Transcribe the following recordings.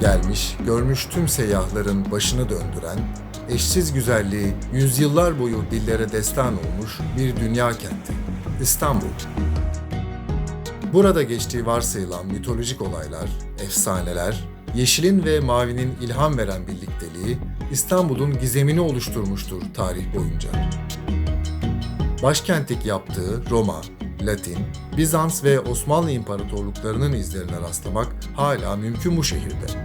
Gelmiş, görmüş tüm seyyahların başını döndüren, eşsiz güzelliği yüzyıllar boyu dillere destan olmuş bir dünya kenti. İstanbul. Burada geçtiği varsayılan mitolojik olaylar, efsaneler, yeşilin ve mavinin ilham veren birlikteliği İstanbul'un gizemini oluşturmuştur tarih boyunca. Başkentlik yaptığı Roma, Latin, Bizans ve Osmanlı İmparatorluklarının izlerine rastlamak hala mümkün bu şehirde.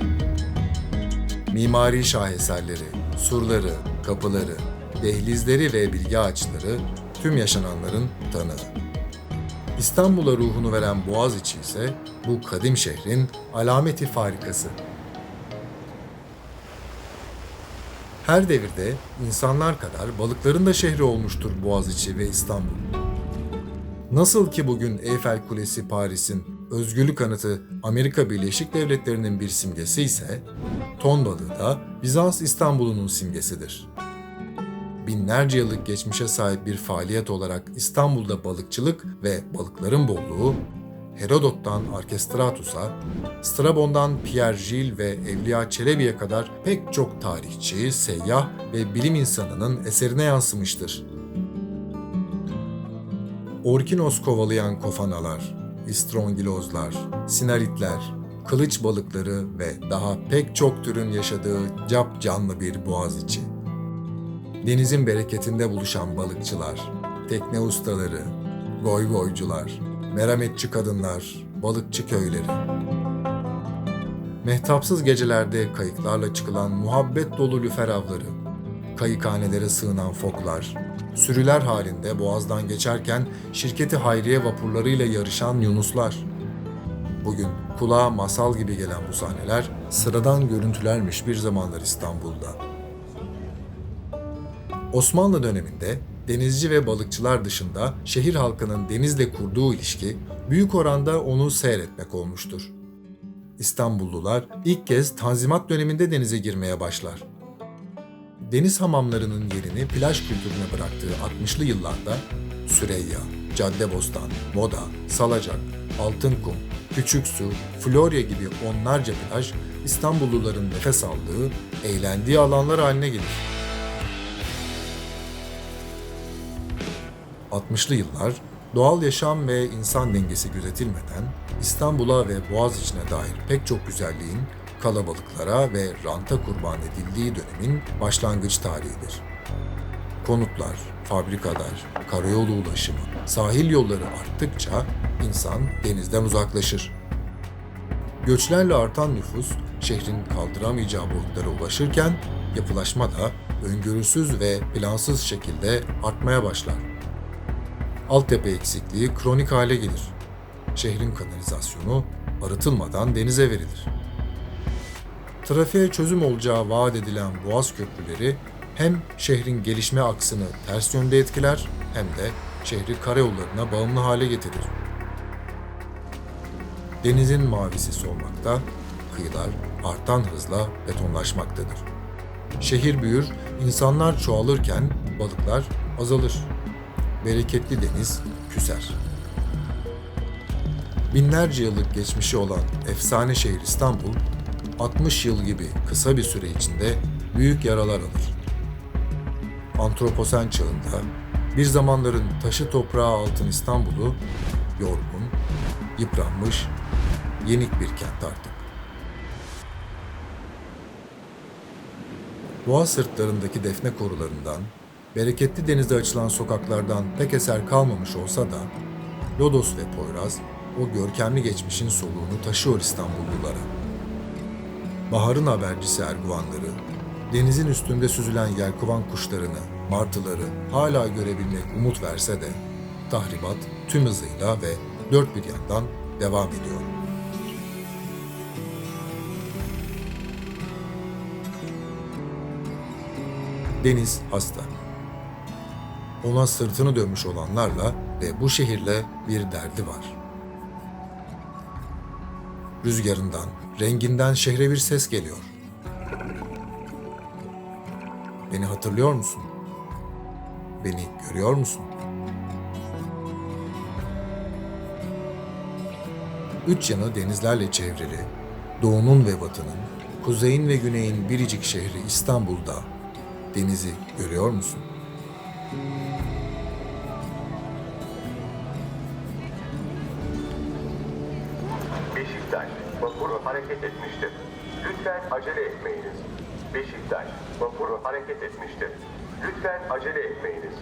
Mimari şaheserleri, surları, kapıları, dehlizleri ve bilgi ağaçları tüm yaşananların tanığı. İstanbul'a ruhunu veren Boğaziçi ise bu kadim şehrin alameti farikası. Her devirde insanlar kadar balıkların da şehri olmuştur Boğaziçi ve İstanbul. Nasıl ki bugün Eyfel Kulesi Paris'in özgürlük anıtı Amerika Birleşik Devletleri'nin bir simgesi ise, ton da Bizans İstanbul'unun simgesidir. Binlerce yıllık geçmişe sahip bir faaliyet olarak İstanbul'da balıkçılık ve balıkların bolluğu, Herodot'tan Arkestratus'a, Strabon'dan Pierre Gilles ve Evliya Çelebi'ye kadar pek çok tarihçi, seyyah ve bilim insanının eserine yansımıştır. Orkinos kovalayan kofanalar, istrongilozlar, sinaritler, kılıç balıkları ve daha pek çok türün yaşadığı cap canlı bir boğaz içi. Denizin bereketinde buluşan balıkçılar, tekne ustaları, goygoycular, merhametçi kadınlar, balıkçı köyleri. Mehtapsız gecelerde kayıklarla çıkılan muhabbet dolu lüfer avları, kayıkhanelere sığınan foklar, sürüler halinde boğazdan geçerken şirketi hayriye vapurlarıyla yarışan yunuslar. Bugün kulağa masal gibi gelen bu sahneler sıradan görüntülermiş bir zamanlar İstanbul'da. Osmanlı döneminde denizci ve balıkçılar dışında şehir halkının denizle kurduğu ilişki büyük oranda onu seyretmek olmuştur. İstanbullular ilk kez Tanzimat döneminde denize girmeye başlar. Deniz hamamlarının yerini plaj kültürüne bıraktığı 60'lı yıllarda Süreyya, Caddebostan, Moda, Salacak, Altınkum, Küçüksu, Florya gibi onlarca plaj İstanbulluların nefes aldığı, eğlendiği alanlar haline gelir. 60'lı yıllar doğal yaşam ve insan dengesi gözetilmeden İstanbul'a ve Boğaziçi'ne dair pek çok güzelliğin kalabalıklara ve ranta kurban edildiği dönemin başlangıç tarihidir. Konutlar, fabrikalar, karayolu ulaşımı, sahil yolları arttıkça insan denizden uzaklaşır. Göçlerle artan nüfus şehrin kaldıramayacağı boyutlara ulaşırken yapılaşma da öngörüsüz ve plansız şekilde artmaya başlar altyapı eksikliği kronik hale gelir. Şehrin kanalizasyonu arıtılmadan denize verilir. Trafiğe çözüm olacağı vaat edilen boğaz köprüleri hem şehrin gelişme aksını ters yönde etkiler hem de şehri karayollarına bağımlı hale getirir. Denizin mavisi solmakta, kıyılar artan hızla betonlaşmaktadır. Şehir büyür, insanlar çoğalırken balıklar azalır bereketli deniz küser. Binlerce yıllık geçmişi olan efsane şehir İstanbul, 60 yıl gibi kısa bir süre içinde büyük yaralar alır. Antroposen çağında bir zamanların taşı toprağı altın İstanbul'u yorgun, yıpranmış, yenik bir kent artık. Boğaz sırtlarındaki defne korularından bereketli denize açılan sokaklardan pek eser kalmamış olsa da Lodos ve Poyraz o görkemli geçmişin soluğunu taşıyor İstanbullulara. Baharın habercisi erguvanları, denizin üstünde süzülen yelkovan kuşlarını, martıları hala görebilmek umut verse de tahribat tüm hızıyla ve dört bir yandan devam ediyor. Deniz hasta ona sırtını dönmüş olanlarla ve bu şehirle bir derdi var. Rüzgarından, renginden şehre bir ses geliyor. Beni hatırlıyor musun? Beni görüyor musun? Üç yanı denizlerle çevrili, doğunun ve batının, Kuzeyin ve güneyin biricik şehri İstanbul'da denizi görüyor musun? Beşiktaş, vapuru hareket etmiştir. Lütfen acele etmeyiniz. Beşiktaş, vapuru hareket etmiştir. Lütfen acele etmeyiniz.